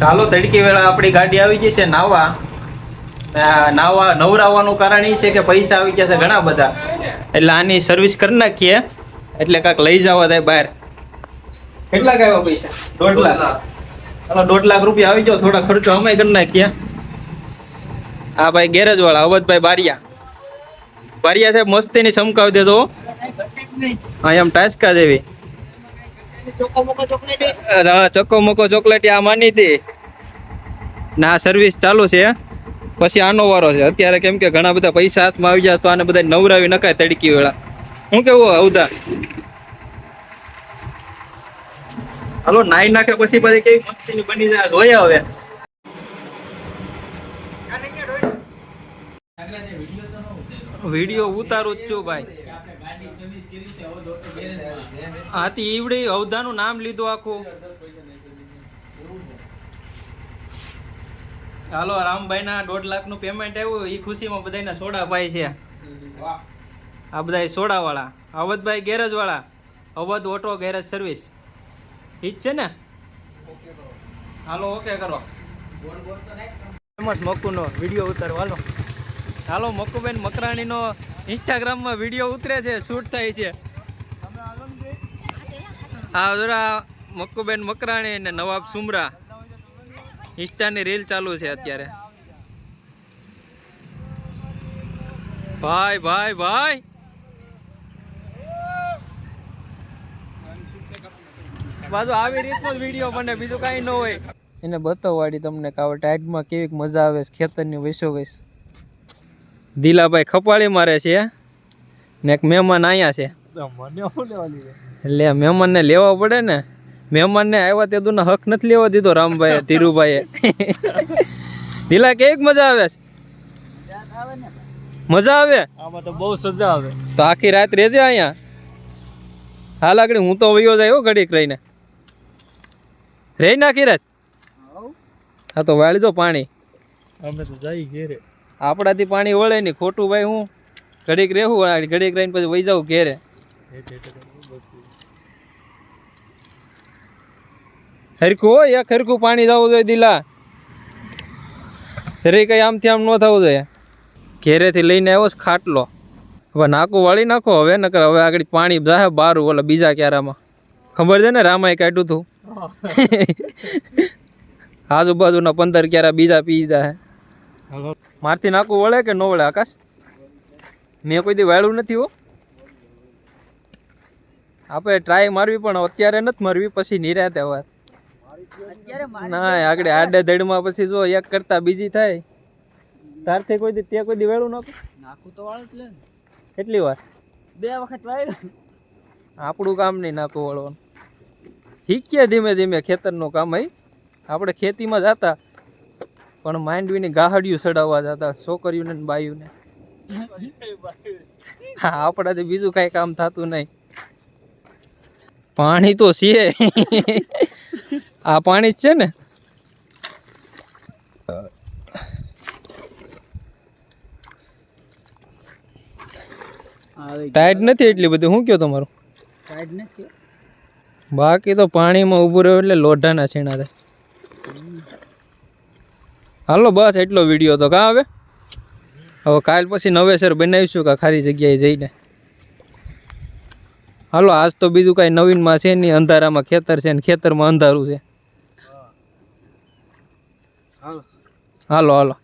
ચાલો તડકી વેળા આપણી ગાડી આવી ગઈ છે નાવા. નાવા નવરાવવાનું કારણ એ છે કે પૈસા આવી ગયા છે ઘણા બધા. એટલે આની સર્વિસ કરી નાખીએ. એટલે કાંક લઈ જવા થાય બહાર. કેટલા આવ્યા પૈસા? દોઢ લાખ. ચાલો દોઢ લાખ રૂપિયા આવી જાઓ. થોડા ખર્ચો અમે કરી નાખીએ. આ ભાઈ ગેરેજ વાળા અવધભાઈ બારિયા. બારિયા સાહેબ મસ્તીની સમકાવી દેતો હો. હા એમ ટાસ્કા જેવી હા ચક્કો મકો ચોકલેટી આ માની હતી. ના સર્વિસ ચાલુ છે પછી આનો વારો છે. અત્યારે કેમ કે ઘણા બધા પૈસા હાથમાં આવી જાય તો આને બધા નવરાવી નખાય તડકી વેળા હું કેવું અવધા હાલો, નાઈ નાખે પછી પછી કેવી મસ્તી બની જાય, જોઈએ હવે. ઉતારું જ છું ભાઈ. હાથી ઈવડી અવધાનું નામ લીધું આખું. ચાલો રામભાઈ ના દોઢ લાખનું પેમેન્ટ આવ્યું. એ ખુશીમાં બધાને સોડા ભાઈ છે. આ બધા સોડા વાળા અવધભાઈ ગેરેજ વાળા અવધ ઓટો ગેરેજ સર્વિસ. ઈ જ છે ને? હાલો ઓકે કરો. ફેમસ મકુનો વીડિયો ઉતારો. હાલો મકુબેન મકરાણી નો મકરાણીનો ઇન્સ્ટાગ્રામમાં વીડિયો ઉતરે છે શૂટ થાય છે. હા, જરા મકુબેન મકરાણી અને નવાબ સુમરા ઇન્સ્ટાની રીલ ચાલુ છે અત્યારે. ભાઈ ભાઈ ભાઈ. બાજુ આવી રીતનો વીડિયો બને, બીજું કાંઈ ન હોય. એને બતાવવાડી તમને કાવ ટાઈટમાં કેવી મજા આવે ખેતરની વૈસો વૈસ દિલાભાઈ ખપાળી મારે છે. ને એક મહેમાન અહીંયા છે. એટલે મહેમાનને લેવા પડે ને મહેમાનને આવ્યા તે તું હક નથી લેવા દીધો રામભાઈએ ધીરુભાઈએ. દિલા કેવીક મજા આવે છે? મજા આવે? આમાં તો બહુ સજા આવે. તો આખી રાત રહેજે અહીંયા હાલ આગળ હું તો વયો જાય હો ઘડીક રહીને. રહી નાખી રાત? હા તો વાળી દો પાણી. અમે તો જઈ ઘેરે. આપણાથી પાણી વળે નહીં. ખોટું ભાઈ હું ઘડીક રહેવું ઘડીક રહીને પછી વહી જાઉં ઘેરે. હરખું હોય એક હરખું પાણી જવું જોઈએ દિલા. શરીર કઈ આમથી આમ ન થવું જોઈએ. ઘેરેથી લઈને આવ્યો છે ખાટલો. હવે નાકું વાળી નાખો હવે નકર હવે આગળ પાણી જાહે બારું ઓલા બીજા ક્યારામાં. ખબર છે ને રામાએ કાઢ્યું હતું આજુબાજુના પંદર ક્યારા બીજા પી જાય મારથી નાકું વળે કે ન વળે આકાશ? મેં કોઈ દી વાળું નથી હો. આપણે ટ્રાય મારવી પણ અત્યારે નથી મારવી પછી નિરાતે વાત ના આગળ આડે ધડમાં પછી જો એક કરતા બીજી થાય. તારથી કોઈ દી તે કોઈ દી વેળું નાખું? નાખું તો વાળું જ લે કેટલી વાર? બે વખત વાળ્યું. આપણું કામ નહીં નાખું વળવાનું. શીખીએ ધીમે ધીમે ખેતરનું કામ હઈ? આપણે ખેતીમાં જતા પણ માંડવીની ગાહડિયું ચડાવવા જતા છોકરીઓને બાયુને. હા આપણાથી બીજું કાંઈ કામ થતું નહીં. પાણી તો છે. આ પાણી જ છે ને? ટાઈટ નથી એટલી બધી. શું કયો તમારું? ટાઈટ નથી. બાકી તો પાણીમાં ઊભું રહ્યો એટલે લોઢાના છીણા થાય. હાલો બસ એટલો વીડિયો તો કાં હવે? હવે કાલ પછી નવેસર બનાવીશું કાં ખારી જગ્યાએ જઈને? હાલો આજ તો બીજું કાંઈ નવીનમાં છે નહીં અંધારામાં ખેતર છે ને ખેતરમાં અંધારું છે. હાલો. હાલો હાલો.